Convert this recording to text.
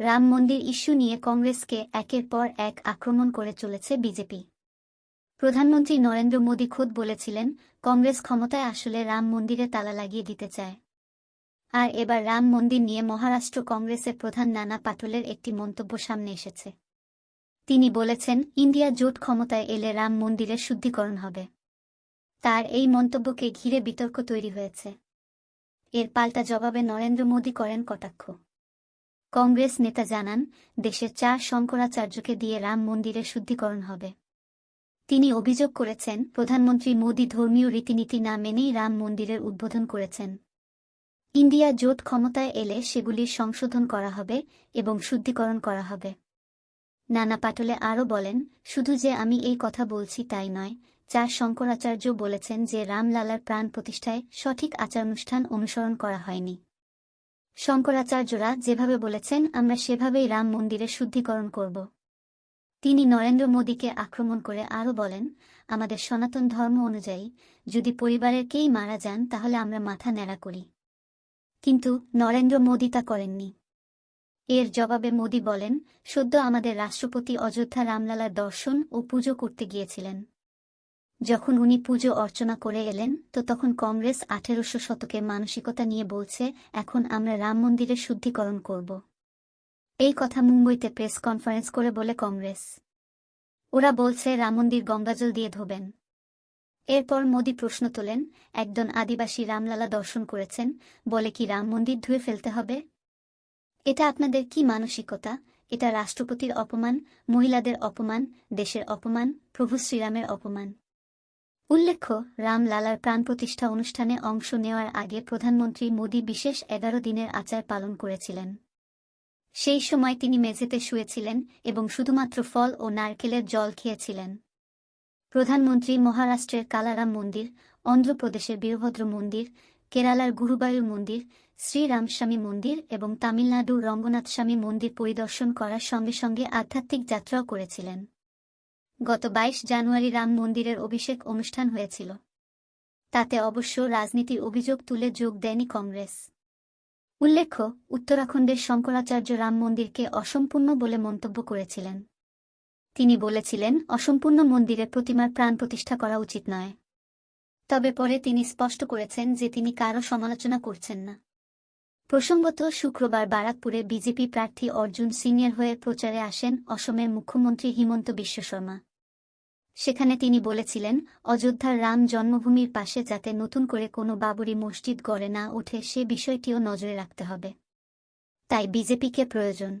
রাম মন্দির ইস্যু নিয়ে কংগ্রেসকে একের পর এক আক্রমণ করে চলেছে বিজেপি। প্রধানমন্ত্রী নরেন্দ্র মোদী খোদ বলেছিলেন, কংগ্রেস ক্ষমতায় আসলে রাম মন্দিরে তালা লাগিয়ে দিতে চায়। আর এবার রাম মন্দির নিয়ে মহারাষ্ট্র কংগ্রেসের প্রধান নানা পাটোলের একটি মন্তব্য সামনে এসেছে। তিনি বলেছেন, ইন্ডিয়া জোট ক্ষমতায় এলে রাম মন্দিরের শুদ্ধিকরণ হবে। তার এই মন্তব্যকে ঘিরে বিতর্ক তৈরি হয়েছে। এর পাল্টা জবাবে নরেন্দ্র মোদী করেন কটাক্ষ। কংগ্রেস নেতা জানান, দেশের চার শঙ্করাচার্যকে দিয়ে রাম মন্দিরের শুদ্ধিকরণ হবে। তিনি অভিযোগ করেছেন, প্রধানমন্ত্রী মোদী ধর্মীয় রীতিনীতি না মেনেই রাম মন্দিরের উদ্বোধন করেছেন। ইন্ডিয়া জোট ক্ষমতায় এলে সেগুলির সংশোধন করা হবে এবং শুদ্ধিকরণ করা হবে। নানা পাটলে আরও বলেন, শুধু যে আমি এই কথা বলছি তাই নয় চার শঙ্করাচার্য বলেছেন যে রামলালার প্রাণ প্রতিষ্ঠায় সঠিক আচারানুষ্ঠান অনুসরণ করা হয়নি। শঙ্করাচার্যরা যেভাবে বলেছেন, আমরা সেভাবেই রাম মন্দিরের শুদ্ধিকরণ করব। তিনি নরেন্দ্র মোদীকে আক্রমণ করে আরও বলেন, আমাদের সনাতন ধর্ম অনুযায়ী, যদি পরিবারের কেই মারা যান, তাহলে আমরা মাথা ন্যাড়া করি। কিন্তু নরেন্দ্র মোদী তা করেননি। এর জবাবে মোদী বলেন, সদ্য আমাদের রাষ্ট্রপতি অযোধ্যা রামলালার দর্শন ও পুজো করতে গিয়েছিলেন। যখন উনি পুজো অর্চনা করে এলেন, তো তখন কংগ্রেস আঠেরোশো শতকের মানসিকতা নিয়ে বলছে, এখন আমরা রাম মন্দিরের শুদ্ধিকরণ করব। এই কথা মুম্বইতে প্রেস কনফারেন্স করে বলে কংগ্রেস। ওরা বলছে, রাম মন্দির গঙ্গাজল দিয়ে ধোবেন। এরপর মোদী প্রশ্ন তোলেন, একজন আদিবাসী রামলালা দর্শন করেছেন, বলে কি রাম মন্দির ধুয়ে ফেলতে হবে? এটা আপনাদের কি মানসিকতা? এটা রাষ্ট্রপতির অপমান, মহিলাদের অপমান, দেশের অপমান, প্রভু শ্রীরামের অপমান। উল্লেখ্য রাম লালার প্রাণ প্রতিষ্ঠা অনুষ্ঠানে অংশ নেওয়ার আগে প্রধানমন্ত্রী মোদী বিশেষ এগারো দিনের আচার পালন করেছিলেন। সেই সময় তিনি মেঝেতে শুয়েছিলেন এবং শুধুমাত্র ফল ও নারকেলের জল খেয়েছিলেন। প্রধানমন্ত্রী মহারাষ্ট্রের কালারাম মন্দির, অন্ধ্রপ্রদেশের বীরভদ্র মন্দির, কেরালার গুরুবায়ুর মন্দির, শ্রীরামস্বামী মন্দির এবং তামিলনাড়ুর রঙ্গনাথস্বামী মন্দির পরিদর্শন করার সঙ্গে সঙ্গে আধ্যাত্মিক যাত্রাও করেছিলেন। গত বাইশ জানুয়ারি রাম মন্দিরের অভিষেক অনুষ্ঠান হয়েছিল। তাতে অবশ্য রাজনীতির অভিযোগ তুলে যোগ দেয়নি কংগ্রেস। উল্লেখ্য, উত্তরাখণ্ডের শঙ্করাচার্য রাম মন্দিরকে অসম্পূর্ণ বলে মন্তব্য করেছিলেন। তিনি বলেছিলেন, অসম্পূর্ণ মন্দিরে প্রতিমার প্রাণ প্রতিষ্ঠা করা উচিত নয়। তবে পরে তিনি স্পষ্ট করেছেন যে তিনি কারও সমালোচনা করছেন না। প্রসঙ্গত, শুক্রবার বারাকপুরে বিজেপি প্রার্থী অর্জুন সিনিয়র হয়ে প্রচারে আসেন অসমের মুখ্যমন্ত্রী হিমন্ত বিশ্ব শর্মা। সেখানে তিনি বলেছিলেন, অযোধ্যার রাম জন্মভূমির পাশে যাতে নতুন করে কোনো বাবরি মসজিদ গড়ে না ওঠে সে বিষয়টিও নজরে রাখতে হবে। তাই বিজেপিকে প্রয়োজন।